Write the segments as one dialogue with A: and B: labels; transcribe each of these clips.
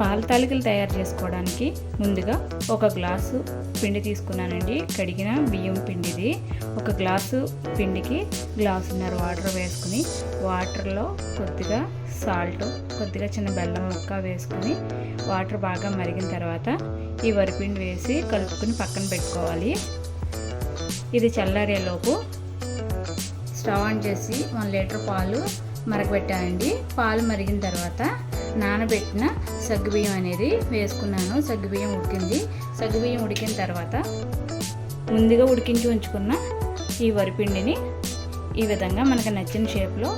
A: పాల తాలికలు తయారు చేసుకోవడానికి ముందుగా ఒక గ్లాసు పిండి తీసుకున్నానండి. కడిగిన బియ్యం పిండిది. ఒక గ్లాసు పిండికి గ్లాసున్నర వాటర్ వేసుకుని వాటర్లో కొద్దిగా సాల్ట్ కొద్దిగా చిన్న బెల్లం ముక్క వేసుకుని వాటర్ బాగా మరిగిన తర్వాత ఈ వరిపిండి వేసి కలుపుకుని పక్కన పెట్టుకోవాలి. ఇది చల్లారేలోపు స్టవ్ ఆన్ చేసి వన్ లీటర్ పాలు మరగబెట్టానండి. పాలు మరిగిన తర్వాత నానబెట్టిన సగ్గుబియ్యం అనేది వేసుకున్నాను. సగ్గుబియ్యం ఉడికింది. సగ్గుబియ్యం ఉడికిన తర్వాత ముందుగా ఉడికించి ఉంచుకున్న ఈ వరిపిండిని ఈ విధంగా మనకు నచ్చిన షేప్లో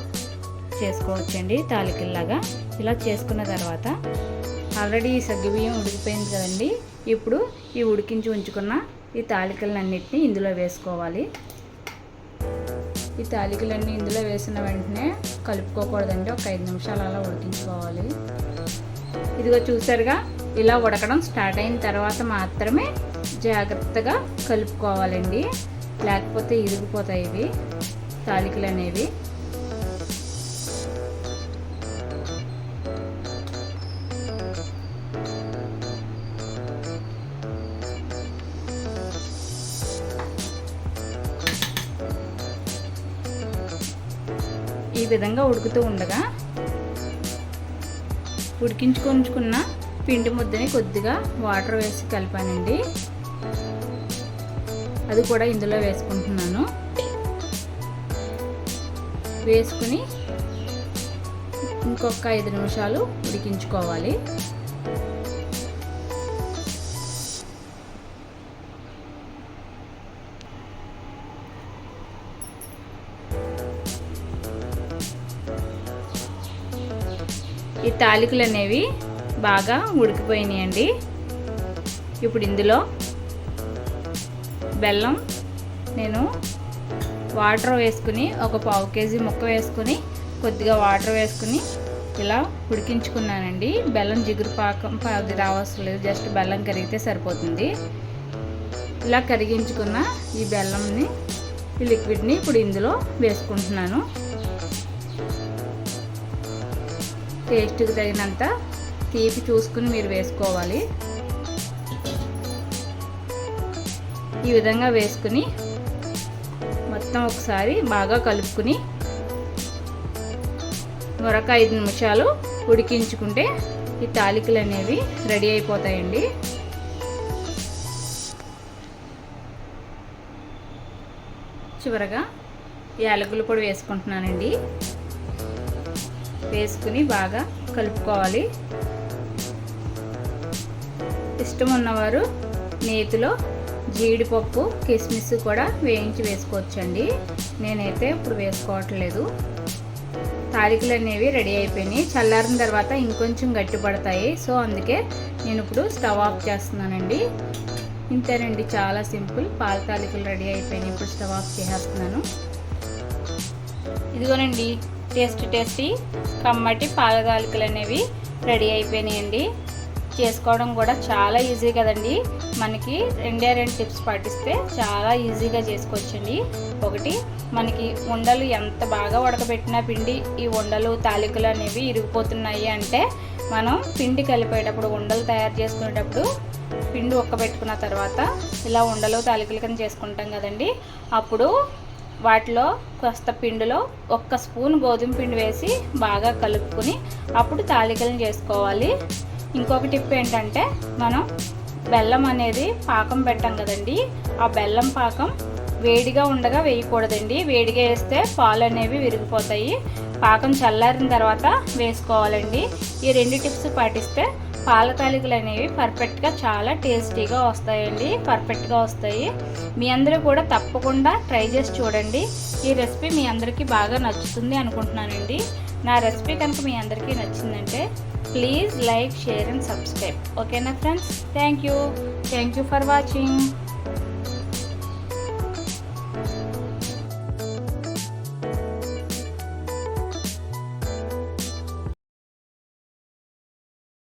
A: చేసుకోవచ్చండి. తాలికల్లాగా ఇలా చేసుకున్న తర్వాత ఆల్రెడీ ఈ సగ్గుబియ్యం ఉడికిపోయింది కదండి. ఇప్పుడు ఈ ఉడికించి ఉంచుకున్న ఈ తాలికలన్నింటినీ ఇందులో వేసుకోవాలి. ఈ తాలికలన్నీ ఇందులో వేసిన వెంటనే కలుపుకోకూడదండి. ఒక ఐదు నిమిషాలు అలా ఉడికించుకోవాలి. ఇదిగో చూసారుగా ఇలా ఉడకడం స్టార్ట్ అయిన తర్వాత మాత్రమే జాగ్రత్తగా కలుపుకోవాలండి. లేకపోతే ఇరిగిపోతాయి ఇవి తాలికలు అనేవి. ఈ విధంగా ఉడుకుతూ ఉండగా ఉడికించుకుంచుకున్న పిండి ముద్దని కొద్దిగా వాటర్ వేసి కలిపానండి. అది కూడా ఇందులో వేసుకుంటున్నాను. వేసుకుని ఇంకొక ఐదు నిమిషాలు ఉడికించుకోవాలి. ఈ తాలికలు అనేవి బాగా ఉడికిపోయినాయండి. ఇప్పుడు ఇందులో బెల్లం నేను వాటర్ వేసుకుని ఒక పావు కేజీ ముక్క వేసుకుని కొద్దిగా వాటర్ వేసుకుని ఇలా ఉడికించుకున్నానండి. బెల్లం జిగురు పాకం అది రావాల్సిన లేదు జస్ట్ బెల్లం కరిగితే సరిపోతుంది. ఇలా కరిగించుకున్న ఈ బెల్లంని ఈ లిక్విడ్ని ఇప్పుడు ఇందులో వేసుకుంటున్నాను. టేస్ట్కి తగినంత తీపి చూసుకుని మీరు వేసుకోవాలి. ఈ విధంగా వేసుకుని మొత్తం ఒకసారి బాగా కలుపుకుని మరొక ఐదు నిమిషాలు ఉడికించుకుంటే ఈ తాలికలు అనేవి రెడీ అయిపోతాయండి. చివరగా యాలకులు పొడి వేసుకుంటున్నానండి. వేసుకుని బాగా కలుపుకోవాలి. ఇష్టం ఉన్నవారు నేతిలో జీడిపప్పు కిస్మిస్ కూడా వేయించి వేసుకోవచ్చండి. నేనైతే ఇప్పుడు వేసుకోవట్లేదు. తాలికలు అనేవి రెడీ అయిపోయినాయి. చల్లారిన తర్వాత ఇంకొంచెం గట్టి పడతాయి సో అందుకే నేను ఇప్పుడు స్టవ్ ఆఫ్ చేస్తున్నానండి. ఇంతేనండి చాలా సింపుల్. పాల తాలికలు రెడీ అయిపోయినాయి. ఇప్పుడు స్టవ్ ఆఫ్ చేసేస్తున్నాను. ఇదిగోనండి టేస్ట్ టేస్టీ కమ్మటి పాలగాలికలు అనేవి రెడీ అయిపోయినాయండి. చేసుకోవడం కూడా చాలా ఈజీ కదండి. మనకి రెండే రెండు టిప్స్ పాటిస్తే చాలా ఈజీగా చేసుకోవచ్చండి. ఒకటి మనకి ఉండలు ఎంత బాగా ఉడకబెట్టినా పిండి ఈ ఉండలు తాలికలు అనేవి ఇరిగిపోతున్నాయి అంటే మనం పిండి కలిపేటప్పుడు ఉండలు తయారు చేసుకునేటప్పుడు పిండి ఉక్కబెట్టుకున్న తర్వాత ఇలా ఉండలు తాలికలు కింద చేసుకుంటాం కదండి. అప్పుడు వాటిలో కొస్త పిండిలో ఒక్క స్పూన్ గోధుమ పిండి వేసి బాగా కలుపుకొని అప్పుడు తాలికలను చేసుకోవాలి. ఇంకొక టిప్ ఏంటంటే మనం బెల్లం అనేది పాకం పెట్టాం కదండి ఆ బెల్లం పాకం వేడిగా ఉండగా వేయకూడదండి. వేడిగా వేస్తే పాలు అనేవి విరిగిపోతాయి. పాకం చల్లారిన తర్వాత వేసుకోవాలండి. ఈ రెండు టిప్స్ పాటిస్తే పాల తాలికలు అనేవి పర్ఫెక్ట్గా చాలా టేస్టీగా వస్తాయండి పర్ఫెక్ట్గా వస్తాయి. మీ అందరూ కూడా తప్పకుండా ట్రై చేసి చూడండి. ఈ రెసిపీ మీ అందరికీ బాగా నచ్చుతుంది అనుకుంటున్నానండి. నా రెసిపీ కనుక మీ అందరికీ నచ్చిందంటే please like share and subscribe. ఓకేనా friends? Thank you. Thank you for watching.